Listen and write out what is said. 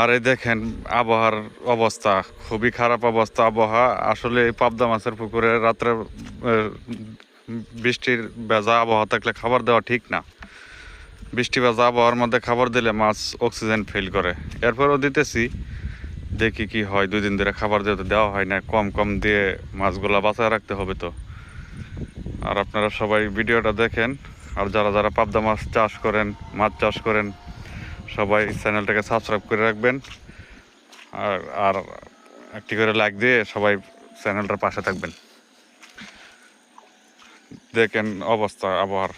আর এই দেখেন, আবহাওয়ার অবস্থা, খুবই খারাপ অবস্থা। আবহাওয়া আসলে পাবদা মাছের পুকুরে রাত্রে বৃষ্টির ভেজা আবহাওয়া থাকলে খাবার দেওয়া ঠিক না। বৃষ্টি ভেজা আবহাওয়ার মধ্যে খাবার দিলে মাছ অক্সিজেন ফিল করে। এরপরও দিতেছি, দেখি কি হয়। দুই দিন ধরে খাবার যেহেতু দেওয়া হয় না, কম কম দিয়ে মাছগুলো বাঁচায় রাখতে হবে তো। আর আপনারা সবাই ভিডিওটা দেখেন। আর যারা যারা পাবদা মাছ চাষ করেন, মাছ চাষ করেন সবাই চ্যানেলটাকে সাবস্ক্রাইব করে রাখবেন। আর আর একটি করে লাইক দিয়ে সবাই চ্যানেলটার পাশে থাকবেন। দেখেন অবস্থা, আবহাওয়ার।